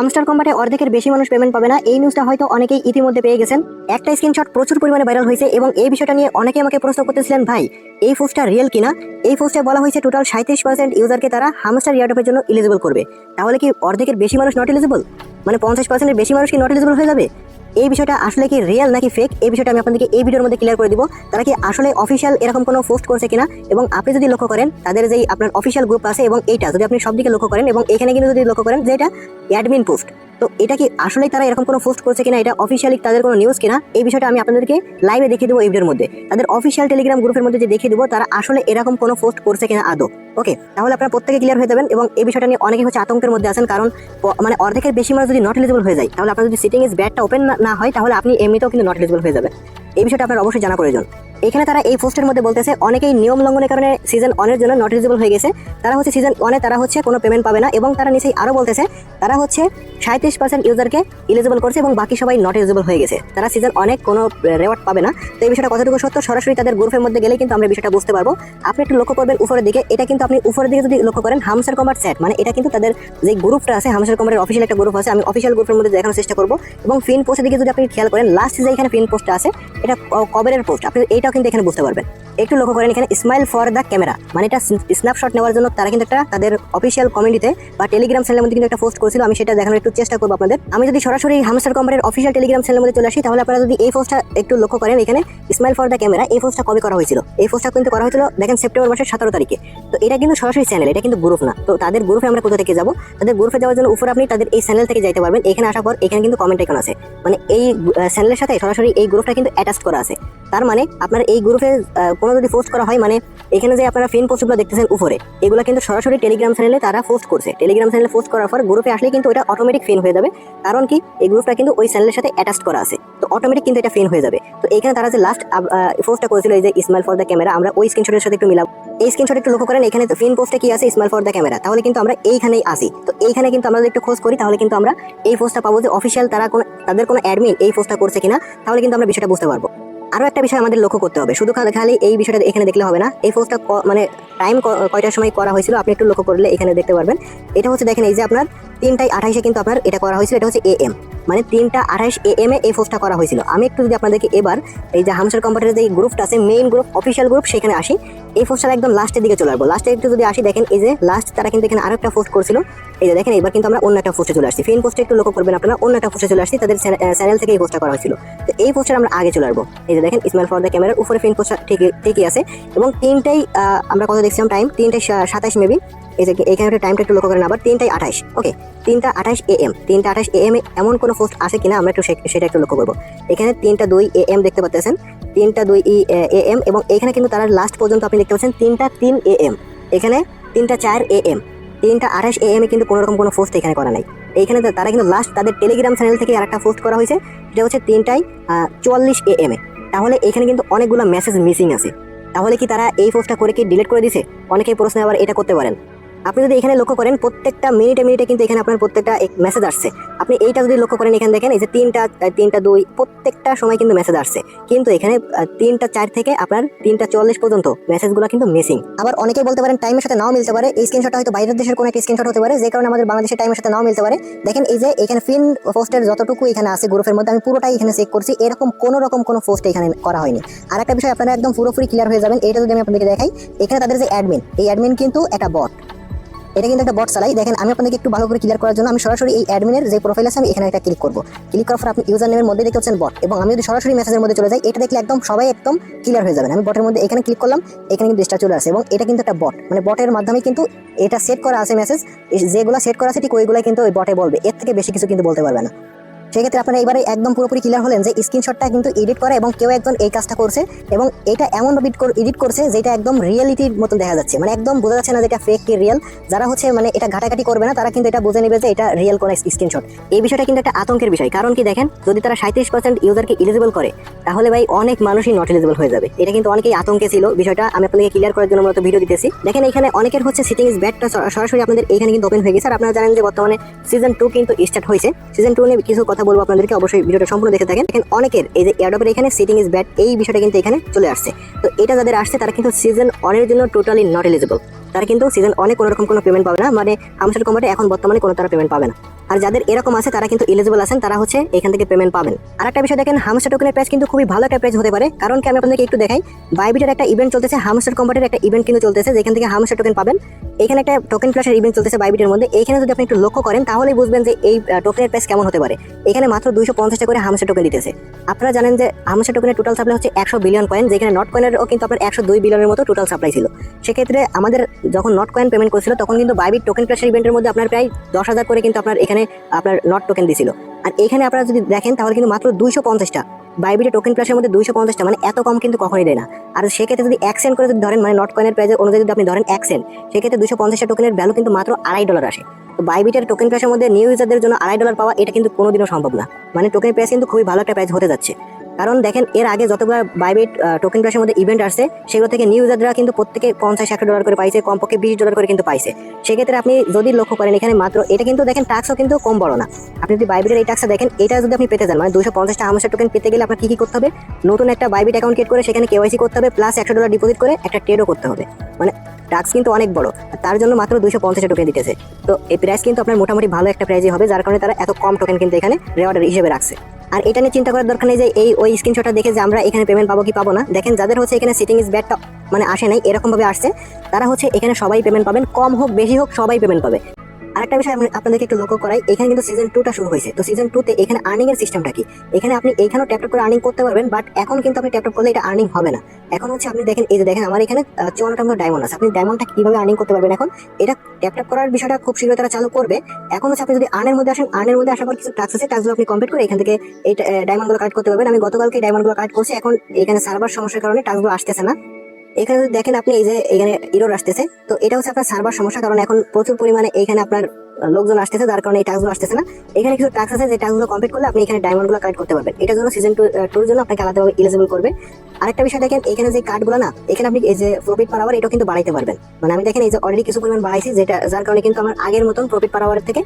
Hamster কম্বাটে অর্ধেকের বেশি মানুষ পেমেন্ট পাবে না, এই নিউজটা হয়তো অনেকেই ইতিমধ্যে পেয়ে গেছেন। একটা স্ক্রিনশট প্রচুর পরিমাণে ভাইরাল হয়েছে এবং এই বিষয়টা নিয়ে অনেকে আমাকে প্রশ্ন করতেছিলেন, ভাই, এই পোস্টটা রিয়েল কিনা? এই পোস্টে বলা হয়েছে টোটাল সাঁত্রিশ পার্সেন্ট ইউজারকে তারা হামস্টার ইয়ারডপের জন্য এলিজিবল করবে। তাহলে কি অর্ধেকের বেশি মানুষ নট এলিজিবল মানে পঞ্চাশ পার্সেন্টের বেশি মানুষ কি নট এলিজিবল হয়ে যাবে? এই বিষয়টা আসলে কি রিয়েল নাকি ফেক এই বিষয়টা আমি আপনাদেরকে এই ভিডিওর মধ্যে ক্লিয়ার করে দিব। তারা কি আসলে অফিসিয়াল এরকম কোনো পোস্ট করছে কিনা? এবং আপনি যদি লক্ষ্য করেন, তাদের যেই আপনার অফিসিয়াল গ্রুপ আছে এবং এইটা, যদি আপনি সব দিকে লক্ষ্য করেন এবং এখানে কিন্তু যদি লক্ষ্য করেন যে এটা অ্যাডমিন পোস্ট তো এটা কি আসলে তারা এরকম কোনো পোস্ট করছে কিনা? এটা অফিসিয়ালি তাদের কোনো নিউজ কিনা? এই বিষয়টা আমি আপনাদেরকে লাইভে দেখিয়ে দেবো এই ভিডিওর মধ্যে। তাদের অফিসিয়াল টেলিগ্রাম গ্রুপের মধ্যে যে দেখিয়ে দেবো, তারা আসলে এরকম কোনো পোস্ট করছে কিনা আদৌ? ওকে তাহলে আপনারা প্রত্যেকে ক্লিয়ার হয়ে যাবেন এবং এই বিষয়টা নিয়ে অনেকে হচ্ছে আতঙ্কের মধ্যে আছেন কারণ মানে অর্ধেকের বেশি মানুষ যদি নট এলিজিবল হয়ে যায়, তাহলে আপনার যদি সিটিং ইজ ব্যাডটা ওপেন না হয়, তাহলে আপনি এমনিতেও কিন্তু নট এলিজিবল হয়ে যাবে এই বিষয়টা আপনার অবশ্যই জানা প্রয়োজন। এখানে তারা এই পোস্টের মধ্যে বলতেছে, অনেকেই নিয়ম লঙ্ঘনের কারণে সিজন ওয়ানের জন্য নট এলিজিবল হয়ে গেছে। তারা হচ্ছে সিজন ওয়ানে তারা হচ্ছে কোনো পেমেন্ট পাবে না এবং তারা নিচেই আরও বলতেছে, তারা হচ্ছে সাঁত্রিশ পার্সেন্ট ইউজারকে এলিজিবল করছে এবং বাকি সবাই নট এলিজিবল হয়ে গেছে। তারা সিজন অনেক কোনো রেওয়ার্ড পাবে না। তো এই বিষয়টা কতটুকু সত্য, সরাসরি তাদের গ্রুপের মধ্যে গেলে কিন্তু আমরা বিষয়টা বুঝতে পারব। আপনি একটু লক্ষ্য করবেন উপরের দিকে, এটা কিন্তু আপনি উপরের দিকে যদি লক্ষ্য করেন হামসার কমার চ্যাট মানে এটা কিন্তু তাদের যে গ্রুপটা আছে হামসার কমারের অফিসিয়াল একটা গ্রুপ আছে, আমি অফিসিয়াল গ্রুপের মধ্যে দেখানোর চেষ্টা করব। এবং ফিন পোস্টের দিকে যদি আপনি খেয়াল করেন লাস্ট যে এখানে ফিন পোস্টটা আছে, এটা কবেরের পোস্ট আপনি কিন্তু এখানে বুঝতে পারবেন। একটু লক্ষ্য করেন এখানে স্মাইল ফর দ্য ক্যামেরা মানে এটা স্ন্যাপশট নেওয়ার জন্য তারা কিন্তু একটা তাদের অফিসিয়াল কমিউনিটিতে বা টেলিগ্রাম চ্যানেলের মধ্যে কিন্তু একটা পোস্ট করেছিল, আমি সেটা দেখানোর একটু চেষ্টা করব আপনাদের। আমি যদি সরাসরি হামস্টার কোম্পানির অফিসিয়াল টেলিগ্রাম চ্যানেলের মধ্যে চলে আসি, তাহলে আপনারা যদি এই পোস্টটা একটু লক্ষ্য করেন, এখানে স্মাইল ফর দ্য ক্যামেরা এই পোস্টটা কবে করা হয়েছিল? এই পোস্টটা কিন্তু করা হয়েছিল, দেখেন সেপ্টেম্বর মাসের সতেরো তারিখে। তো এটা কিন্তু সরাসরি চ্যানেল এটা কিন্তু গ্রুপ না। তো তাদের গ্রুপে আমরা কোথা থেকে যাব? তাদের গ্রুপে যাওয়ার জন্য উপরে আপনি তাদের এই চ্যানেল থেকে যাইতে পারবেন। এখানে আসার পর এখানে কিন্তু কমেন্ট আইকন আছে। মানে এই চ্যানেলের সাথে সরাসরি এই গ্রুপটা কিন্তু অ্যাটাচ করা আছে। তার মানে আপনার এই গ্রুপে কোনো যদি পোস্ট করা হয় মানে এখানে যে আপনারা ফিন পোস্টগুলো দেখতেছেন উপরে, এগুলো কিন্তু সরাসরি টেলিগ্রাম চ্যানেলে তারা পোস্ট করছে। টেলিগ্রাম চ্যানেলে পোস্ট করার পর গ্রুপে আসলে কিন্তু এটা অটোমেটিক ফিন হয়ে যাবে। কারণ কি, এই গ্রুপটা কিন্তু ওই চ্যানেলের সাথে অ্যাটাচ করা আছে। তো অটোমেটিক কিন্তু এটা ফিন হয়ে যাবে। তো এখানে তারা যে লাস্ট পোস্টটা করেছিল, এই যে ইসমাইল ফর দ্য ক্যামেরা আমরা ওই স্ক্রিনশটের সাথে একটু মিলাব। এই স্ক্রিনশট একটু লক্ষ্য করেন, এখানে ফিন পোস্টে কি আছে? স্মাইল ফর দ্য ক্যামেরা তাহলে কিন্তু আমরা এইখানেই আসি। তো এইখানে কিন্তু আমরা একটু খোঁজ করি, তাহলে কিন্তু আমরা এই পোস্টটা পাবো যে অফিসিয়াল তারা কোনো, তাদের কোনো অ্যাডমিন এই পোস্টটা করছে কিনা, তাহলে কিন্তু আমরা বিষয়টা বুঝতে পারব। আরও একটা বিষয় আমাদের লক্ষ্য করতে হবে। শুধু খালি- এই বিষয়টা এখানে দেখলে হবে না। এই ফোর্সটা মানে টাইম কয়টার সময় করা হয়েছিল আপনি একটু লক্ষ্য করলে এখানে দেখতে পারবেন। এটা হচ্ছে দেখেন এই যে আপনার তিনটায় আঠাইশে কিন্তু আপনার এটা করা হয়েছিল, এটা হচ্ছে এ এম মানে তিনটা আঠাইশ এ এম এ এই ফোর্সটা করা হয়েছিল। আমি একটু যদি আপনাদেরকে এবার এই যে হামসার কম্পিউটারের যে গ্রুপটা আছে মেইন গ্রুপ অফিসিয়াল গ্রুপ সেখানে আসি। এই পোস্টটা একদম লাস্টের দিকে চলে আসব। লাস্টে একটু যদি আসি, দেখেন এই যে লাস্ট তারা কিন্তু এখানে আরও একটা পোস্ট করছিল। এই যে দেখেন এবার কিন্তু আমরা অন্য একটা পোস্টে চলে আসছি। ফিন পোস্টে একটু লক্ষ্য করবেন আপনারা, অন্য একটা পোস্টে চলে আসছি, তাদের চ্যানেল থেকে এই পোস্টটা করা হয়েছিল। তো এই পোস্টার আমরা আগে চলে আসব। এই যে দেখেন ইসমাইল ফর দ্য ক্যামেরার উপরে ফিন পোস্টটা ঠিকই ঠিকই আছে। এবং তিনটাই আমরা কত দেখছিলাম টাইম তিনটাই সাতাশ মেবি এই যে এখানে একটা টাইমটা একটু লক্ষ্য করেন আবার, তিনটাই আঠাশ ওকে তিনটা আঠাশ এ এম তিনটা আঠাশ এ এম এমন কোনো পোস্ট আছে কিনা আমরা একটু সেটা একটু লক্ষ্য করব। এখানে তিনটা দুই এ এম দেখতে পাচ্ছেন। তিনটা দুই ই, এ এম এবং এখানে কিন্তু তারা লাস্ট পর্যন্ত আপনি দেখতে পাচ্ছেন তিনটা তিন এ, এম। এখানে তিনটা চার এ, এম। তিনটা আঠাশ এ, এম কিন্তু কোনো রকম কোনো পোস্ট এখানে করা নাই। এইখানে তারা কিন্তু লাস্ট তাদের টেলিগ্রাম চ্যানেল থেকে আরেকটা পোস্ট করা হয়েছে, সেটা হচ্ছে তিনটায় চুয়াল্লিশ এ, এম এ। তাহলে এখানে কিন্তু অনেকগুলো মেসেজ মিসিং আছে। তাহলে কি তারা এই পোস্টটা করে কি ডিলিট করে দিছে অনেকেই প্রশ্ন আবার এটা করতে পারেন। আপনি যদি এখানে লক্ষ্য করেন, প্রত্যেকটা মিনিটে মিনিটে কিন্তু এখানে আপনার প্রত্যেকটা এক মেসেজ আসছে। আপনি এইটা যদি লক্ষ্য করেন, এখানে দেখেন, এই যে তিনটা তিনটা দুই, প্রত্যেকটা সময় কিন্তু মেসেজ আসছে। কিন্তু এখানে তিনটা চার থেকে আপনার তিনটা চল্লিশ পর্যন্ত মেসেজগুলো কিন্তু মিসিং আবার অনেকেই বলতে পারেন টাইমের সাথে নাও মিলতে পারে। এই স্ক্রিনশটটা হয়তো বাইরের দেশের কোনো একটা স্ক্রিনশট হতে পারে, যে কারণে আমাদের বাংলাদেশের টাইমের সাথে নাও মিলতে পারে। দেখেন, এই যে এখানে ফিন পোস্টের যতটুকু এখানে আছে গ্রুপের মধ্যে, আমি পুরোটাই এখানে চেক করছি। এরকম কোনো রকম কোনো পোস্ট এখানে করা হয়নি। আর একটা বিষয়, আপনারা একদম পুরোপুরি ক্লিয়ার হয়ে যাবেন। এটা যদি আমি আপনাদেরকে দেখাই, এখানে তাদের যে অ্যাডমিন এই অ্যাডমিন কিন্তু একটা বট এটা কিন্তু একটা বট চালাই। দেখেন, আমি আপনাদেরকে একটু ভালো করে ক্লিয়ার করার জন্য আমি সরাসরি এই অ্যাডমিনের যে প্রোফাইল আছে, আমি এখানে একটা ক্লিক করব। ক্লিক করার পর আপনি ইউজার নেমের মধ্যে দেখতে পাচ্ছেন বট এবং আমি যদি সরাসরি মেসেজের মধ্যে চলে যাই, এটা দেখলে একদম সবাই একদম ক্লিয়ার হয়ে যাবেন। আমি বটের মধ্যে এখানে ক্লিক করলাম, এখানে কিন্তু স্টার চলে আসে এবং এটা কিন্তু একটা বট মানে বটের মাধ্যমে কিন্তু এটা সেট করা আছে মেসেজ যেগুলো সেট করা আছে, ঠিক ওইগুলো কিন্তু ওই বটে বলবে। এর থেকে বেশি কিছু কিন্তু বলতে পারবে না। সেক্ষেত্রে আপনারা এবারে একদম পুরোপুরি ক্লিয়ার হলেন যে স্ক্রিনশটটা কিন্তু এডিট করে এবং কেউ একজন এই কাজটা করছে এবং এটা এমন এডিট করছে যেটা একদম রিয়েলিটির মতন দেখা যাচ্ছে। মানে একদম বোঝা যাচ্ছে না যে এটা ফেক কি রিয়েল যারা হচ্ছে মানে এটা ঘাটাঘাটি করবে না, তারা কিন্তু এটা বুঝে নেবে যে এটা রিয়েল কোনো স্ক্রিনশট এই বিষয়টা কিন্তু একটা আতঙ্কের বিষয়। কারণ কি দেখেন, যদি তারা সাঁত্রিশ পার্সেন্ট ইউজারকে এলিজিবল করে, তাহলে ভাই অনেক মানুষই নট এলিজিবল হয়ে যাবে। এটা কিন্তু অনেকেই আতঙ্কে ছিল। বিষয়টা আমি আপনাদেরকে ক্লিয়ার করার জন্য মূলত ভিডিও দিতেছি। দেখেন এখানে অনেকের হচ্ছে সিটিং ইজ ব্যাডটা সরাসরি আপনাদের এখানে কিন্তু ওপেন হয়ে গেছে। আর আপনারা জানেন যে বর্তমানে সিজন টু কিন্তু স্টার্ট হয়েছে। সিজন টু নিয়ে কিছু কথা বলব আপনাদেরকে, অবশ্যই ভিডিওটা সম্পূর্ণ দেখে থাকেন। এখন অনেকের এই যে এয়ারডপের এখানে সিটিং ইজ ব্যাড এই বিষয়টা কিন্তু এখানে চলে আসছে। তো এটা যাদের আসছে, তারা কিন্তু সিজন ওয়ানের জন্য টোটালি নট এলিজিবল তারা কিন্তু সিজন অনেক কোনো রকম কোনো পেমেন্ট পাবে না। মানে হামসার কোম্পানি এখন বর্তমানে কোনো তারা পেমেন্ট পাবে না। আর যাদের এরকম আছে, তারা কিন্তু এলিজিবল আছেন, তারা হচ্ছে এখান থেকে পেমেন্ট পাবেন। আর একটা বিষয় দেখেন হামস্টার টোকেনের প্রাইস কিন্তু খুবই ভালো একটা প্রাইস হতে পারে। কারণ কি আমি আপনাদেরকে একটু দেখাই বাইবিটের একটা ইভেন্ট চলতেছে হামস্টার কম্পার্টের একটা ইভেন্ট কিন্তু চলতেছে, যেখান থেকে হামস্টার টোকেন পাবেন। এখানে একটা টোকেন ফ্ল্যাশের ইভেন্ট চলতেছে বাইবিটের মধ্যে। এখানে যদি আপনি একটু লক্ষ্য করেন, তাহলেই বুঝবেন যে এই টোকেনের প্রাইস কেমন হতে পারে। এখানে মাত্র দুইশো পঞ্চাশটা করে হামস্টার টোকেন দিতেছে। আপনারা জানেন যে হামস্টার টোকেনের টোটাল সাপ্লাই হচ্ছে একশো বিলিয়ন কয়েন যেখানে নট কয়েনেরও কিন্তু আপনার একশো দুই বিলিয়নের মতো টোটাল সাপ্লাই ছিল। সেক্ষেত্রে আমাদের যখন নট কয়েন পেমেন্ট করছিল, তখন কিন্তু বাইবিট টোকেন ফ্ল্যাশের ইভেন্টের মধ্যে আপনার প্রায় দশ হাজার করে কিন্তু আপনার এখানে আপনার নট টোকেন দিছিল। আর এখানে আপনারা যদি দেখেন, তাহলে কিন্তু মাত্র দুইশো পঞ্চাশটা। বাইবিটে টোকেন প্লাসের মধ্যে দুইশো পঞ্চাশটা মানে এত কম কিন্তু কখনই দেয় না। আর সেক্ষেত্রে যদি এক অ্যাকসেন্ট করে যদি ধরেন মানে নট কয়েনের প্রাইজের অনুযায়ী যদি আপনি ধরেন এক অ্যাকসেন্ট সেক্ষেত্রে দুশো পঞ্চাশটা টোকেনের ভ্যালু কিন্তু মাত্র আড়াই ডলার আসে। তো বাইবিটের টোকেন প্রাইসের মধ্যে নিউ ইউজারদের জন্য আড়াই ডলার পাওয়া, এটা কিন্তু কোনোদিনও সম্ভব না। মানে টোকেন প্রাইস কিন্তু খুবই ভালো একটা প্রাইস হতে যাচ্ছে। কারণ দেখেন, এর আগে যতগুলো বাইবিট টোকেন প্রাইসের মধ্যে ইভেন্ট আসছে, সেগুলো থেকে নিউ ইউজাররা কিন্তু প্রত্যেকে পঞ্চাশ একশো ডলার করে পাইছে, কমপক্ষে বিশ ডলার করে কিন্তু পাইছে। সেক্ষেত্রে আপনি যদি লক্ষ্য করেন এখানে মাত্র, এটা কিন্তু দেখেন টাক্সও কিন্তু কম বড় না। আপনি যদি বাইবিটের এই টাক্সটা দেখেন, এটা যদি আপনি পেতে যান মানে দুশো পঞ্চাশটা হামসার টোকেন পেতে গেলে আপনার কি কি করতে হবে? নতুন একটা বাইবিট অ্যাকাউন্ট ক্রিয়েট করে সেখানে কেওয়াইসি করতে হবে প্লাস একশো ডলার ডিপোজিট করে একটা ট্রেডও করতে হবে। মানে টাক্স কিন্তু অনেক বড় তার জন্য মাত্র দুশো পঞ্চাশ টোকেন দিতেছে। তো এই প্রাইস কিন্তু আপনার মোটামুটি ভালো একটা প্রাইজই হবে, যার কারণে তারা এত কম টোকেন কিন্তু এখানে রেওয়ার্ডের হিসেবে রাখছে। আর এটা নিয়ে চিন্তা করার দরকার নেই যে এই ওই স্ক্রিনশটটা দেখে যে আমরা এখানে পেমেন্ট পাবো কি পাবো না। দেখেন, যাদের হচ্ছে এখানে সিটিং ইজ ব্যাডটা মানে আসে নাই, এরকমভাবে আসছে। তারা হচ্ছে এখানে সবাই পেমেন্ট পাবেন, কম হোক, বেশি হোক, সবাই পেমেন্ট পাবে। আরেকটা বিষয় আমি আপনাদেরকে একটু লক্ষ্য করাই, এখানে কিন্তু সিজন টুটা শুরু হয়েছে। তো সিজন টুতে এখানে আর্নিং এর সিস্টেমটা কি? এখানে আপনি এখানেও ট্যাপ করে আর্নিং করতে পারবেন বাট এখন কিন্তু আপনি ট্যাপ করলে এটা আর্নিং হবে না। এখন হচ্ছে আপনি দেখেন, এই যে দেখেন, আমার এখানে চুয়ান্নটা মতো ডায়মন্ড আছে। আপনি ডায়মন্ডটা কীভাবে আর্নিং করতে পারবেন এখন? এটা ট্যাপ ট্যাপ করার বিষয়টা খুব শীঘ্রই তারা চালু করবে। এখন হচ্ছে আপনি যদি আর্নের মধ্যে আসেন আর্নের মধ্যে আসার পর কিছু টাস্ক আছে টাস্কগুলো আপনি কমপ্লিট করে এখান থেকে এই ডায়মন্ডগুলো কালেক্ট করতে পারবেন। আমি গতকালকে ডায়মন্ডগুলো কালেক্ট করছি, এখন এখানে সার্ভার সমস্যার কারণে টাস্কগুলো আসতেছে না। এখানে যদি দেখেন আপনি এই যে এখানে ইরোর আসতেছে, তো এটা হচ্ছে আপনার সার্ভার সমস্যা, কারণ এখন প্রচুর পরিমাণে এখানে আপনার লোকজন আসতেছে, যার কারণে এই টাস্কগুলো আসতেছে না। এখানে কিছু টাস্ক আছে, যে টাস্কগুলো কমপ্লিট করলে আপনি এখানে ডায়মন্ডগুলো কালেক্ট করতে পারবেন। এটার জন্য সিজন টু টুর জন্য আপনাকে আলাদাভাবে এলিজিবল করবে। আরেকটা বিষয় দেখেন, এখানে যে কার্ডগুলো না, এখানে আপনি এই যে প্রফিট পার আওয়ার এটাও কিন্তু বাড়াইতে পারবেন। মানে আমি দেখেন এই যে অলরেডি কিছু পরিমাণ বাড়াইছি, যেটা, যার কারণে কিন্তু আমার আগের মতন প্রফিট পার আওয়ারের থেকে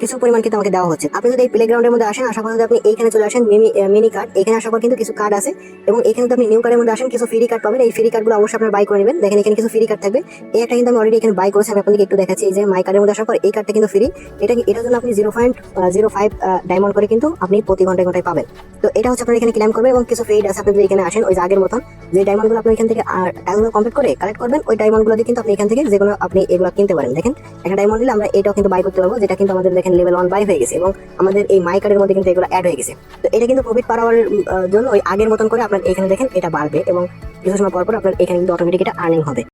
কিছু পরিমাণ কিন্তু আমাকে দেওয়া হচ্ছে। আপনি যদি এই প্লেগ্রাউন্ডের মধ্যে আসেন, আশা করি আপনি এইখানে চলে আসেন মিনি কার্ড এখানে আসার পর কিন্তু কিছু কার্ড আছে এবং এখানে আপনি নিউ কার্ডের মধ্যে আসেন, কিছু ফ্রি কার্ড পাবেন। এই ফ্রি কার্ডগুলো অবশ্যই আপনার বাই করে নেবেন। দেখেন, এখানে কিছু ফ্রি কার্ড থাকবে। এই একটা কিন্তু আমি অলরেডি এখানে বাই করেছি, আমি আপনাকে একটু দেখাচ্ছি। এই যে মাই কার্ডের মধ্যে আসার পর এই কার্ডটা কিন্তু ফ্রি এটা এটার জন্য আপনি zero point zero five diamond করে কিন্তু আপনি প্রতি ঘন্টায় ঘন্টায় পাবেন। তো এটা হচ্ছে আপনার এখানে ক্লেম করবেন এবং কিছু ফ্রি আছে আপনি যদি এখানে আসেন, ওই আগের মতন, যে ডায়মন্ডগুলো আপনি এখান থেকে টাইমগুলো কমপ্লিট করে কালেক্ট করবেন, ওই ডায়মন্ডগুলো দিয়ে কিন্তু আপনি এখান থেকে যেগুলো আপনি এগুলো কিনতে পারেন। দেখেন, একটা ডায়মন্ড দিলে আমরা এটাও কিন্তু বাই করতে পারব, যেটা কিন্তু আমাদের দেখেন লেভেল ওয়ান বাই হয়ে গেছে এবং আমাদের এই মাই কার্ডের মধ্যে কিন্তু এগুলো অ্যাড হয়ে গেছে। তো এটা কিন্তু প্রফিট পাওয়ার জন্য ওই আগের মতন করে আপনার এখানে দেখেন এটা বাড়বে এবং কিছু সময় পর পর আপনার এখানে কিন্তু অটোমেটিক এটা আর্নিং হবে।